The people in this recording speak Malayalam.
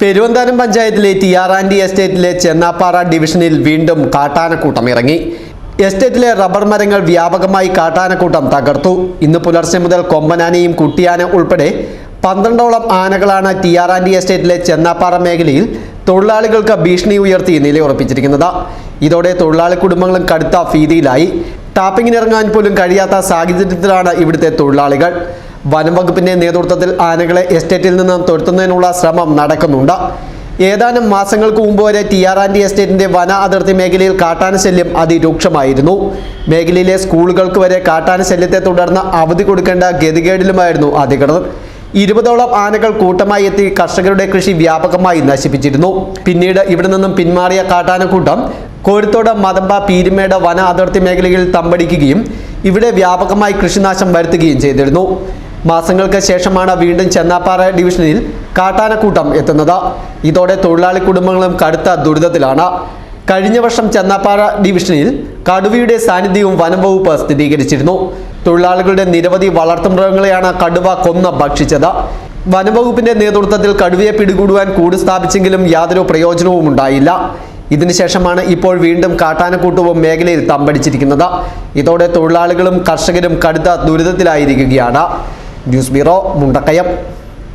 പെരുവന്താനം പഞ്ചായത്തിലെ ടിയാറാൻഡി എസ്റ്റേറ്റിലെ ചെന്നാപ്പാറ ഡിവിഷനിൽ വീണ്ടും കാട്ടാനക്കൂട്ടം ഇറങ്ങി. എസ്റ്റേറ്റിലെ റബ്ബർ മരങ്ങൾ വ്യാപകമായി കാട്ടാനക്കൂട്ടം തകർത്തു. ഇന്ന് പുലർച്ചെ മുതൽ കൊമ്പനാനയും കുട്ടിയാന ഉൾപ്പെടെ പന്ത്രണ്ടോളം ആനകളാണ് ടിയാറാൻഡി എസ്റ്റേറ്റിലെ ചെന്നാപ്പാറ മേഖലയിൽ തൊഴിലാളികൾക്ക് ഭീഷണി ഉയർത്തി നിലയുറപ്പിച്ചിരിക്കുന്നത്. ഇതോടെ തൊഴിലാളി കുടുംബങ്ങളും കടുത്ത ഭീതിയിലായി. ടാപ്പിങ്ങിനിറങ്ങാൻ പോലും കഴിയാത്ത സാഹചര്യത്തിലാണ് ഇവിടുത്തെ തൊഴിലാളികൾ. വനം വകുപ്പിന്റെ നേതൃത്വത്തിൽ ആനകളെ എസ്റ്റേറ്റിൽ നിന്ന് തുരത്തുന്നതിനുള്ള ശ്രമം നടക്കുന്നുണ്ട്. ഏതാനും മാസങ്ങൾക്ക് മുമ്പ് വരെ ടി ആർ ആൻഡി എസ്റ്റേറ്റിന്റെ വന അതിർത്തി മേഖലയിൽ കാട്ടാന ശല്യം അതിരൂക്ഷമായിരുന്നു. മേഖലയിലെ സ്കൂളുകൾക്ക് വരെ കാട്ടാന ശല്യത്തെ തുടർന്ന് അവധി കൊടുക്കേണ്ട ഗതികേടിലുമായിരുന്നു അധികൃതർ. ഇരുപതോളം ആനകൾ കൂട്ടമായി എത്തി കർഷകരുടെ കൃഷി വ്യാപകമായി നശിപ്പിച്ചിരുന്നു. പിന്നീട് ഇവിടെ നിന്നും പിന്മാറിയ കാട്ടാനക്കൂട്ടം കോഴിത്തോട് മതമ്പ പീരുമേട് വന അതിർത്തി മേഖലയിൽ തമ്പടിക്കുകയും ഇവിടെ വ്യാപകമായി കൃഷിനാശം വരുത്തുകയും ചെയ്തിരുന്നു. മാസങ്ങൾക്ക് ശേഷമാണ് വീണ്ടും ചെന്നാപ്പാറ ഡിവിഷനിൽ കാട്ടാനക്കൂട്ടം എത്തുന്നത്. ഇതോടെ തൊഴിലാളി കുടുംബങ്ങളും കടുത്ത ദുരിതത്തിലാണ്. കഴിഞ്ഞ വർഷം ചെന്നാപ്പാറ ഡിവിഷനിൽ കടുവയുടെ സാന്നിധ്യവും വനം വകുപ്പ് സ്ഥിരീകരിച്ചിരുന്നു. തൊഴിലാളികളുടെ നിരവധി വളർത്തുമൃഗങ്ങളെയാണ് കടുവ കൊന്ന ഭക്ഷിച്ചത്. വനംവകുപ്പിന്റെ നേതൃത്വത്തിൽ കടുവയെ പിടികൂടുവാൻ കൂട് സ്ഥാപിച്ചെങ്കിലും യാതൊരു പ്രയോജനവും ഉണ്ടായില്ല. ഇതിനുശേഷമാണ് ഇപ്പോൾ വീണ്ടും കാട്ടാനക്കൂട്ടവും മേഖലയിൽ തമ്പടിച്ചിരിക്കുന്നത്. ഇതോടെ തൊഴിലാളികളും കർഷകരും കടുത്ത ദുരിതത്തിലായിരിക്കുകയാണ്. Juz biro muntakayap